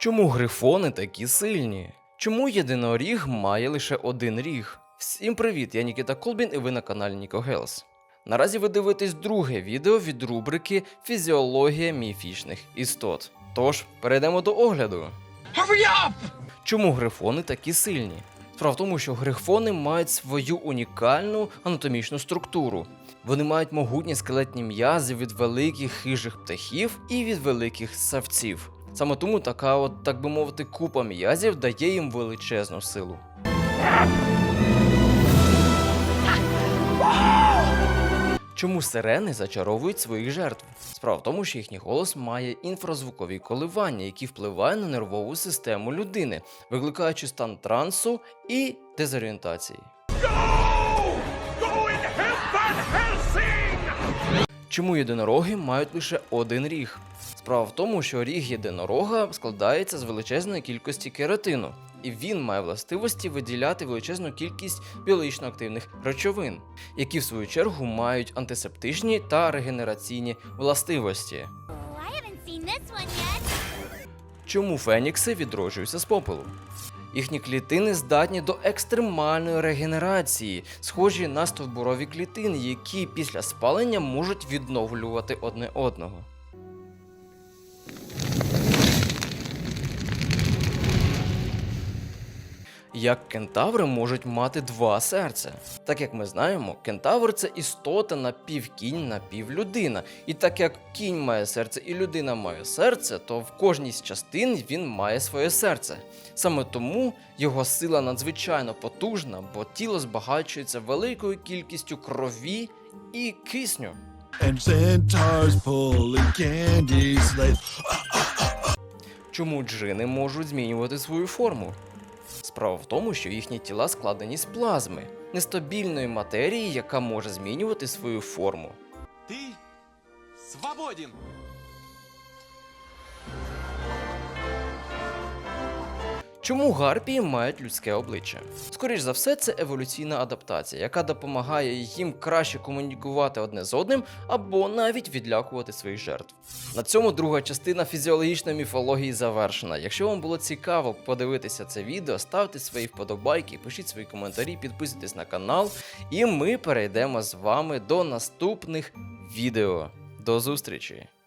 Чому грифони такі сильні? Чому єдиноріг має лише один ріг? Всім привіт, я Нікіта Колбін і ви на каналі Ніко Гелс. Наразі ви дивитесь друге відео від рубрики Фізіологія міфічних істот. Тож, перейдемо до огляду. Чому грифони такі сильні? Справа в тому, що грифони мають свою унікальну анатомічну структуру. Вони мають могутні скелетні м'язи від великих хижих птахів і від великих савців. Саме тому така, от, так би мовити, купа м'язів дає їм величезну силу. Чому сирени зачаровують своїх жертв? Справа в тому, що їхній голос має інфразвукові коливання, які впливають на нервову систему людини, викликаючи стан трансу і дезорієнтації. Чому єдинороги мають лише один ріг? Справа в тому, що ріг єдинорога складається з величезної кількості кератину, і він має властивості виділяти величезну кількість біологічно активних речовин, які в свою чергу мають антисептичні та регенераційні властивості. Чому фенікси відроджуються з попелу? Їхні клітини здатні до екстремальної регенерації, схожі на стовбурові клітини, які після спалення можуть відновлювати одне одного. Як кентаври можуть мати два серця? Так як ми знаємо, кентавр це істота напівкінь, напівлюдина. І так як кінь має серце і людина має серце, то в кожній з частин він має своє серце. Саме тому його сила надзвичайно потужна, бо тіло збагачується великою кількістю крові і кисню. and centaurs pulling candy. Чому джини можуть змінювати свою форму? Справа в тому, що їхні тіла складені з плазми, нестабільної матерії, яка може змінювати свою форму. Ти свободен! Чому гарпії мають людське обличчя? Скоріш за все, це еволюційна адаптація, яка допомагає їм краще комунікувати одне з одним або навіть відлякувати своїх жертв. На цьому друга частина фізіологічної міфології завершена. Якщо вам було цікаво подивитися це відео, ставте свої вподобайки, пишіть свої коментарі, підписуйтесь на канал, і ми перейдемо з вами до наступних відео. До зустрічі!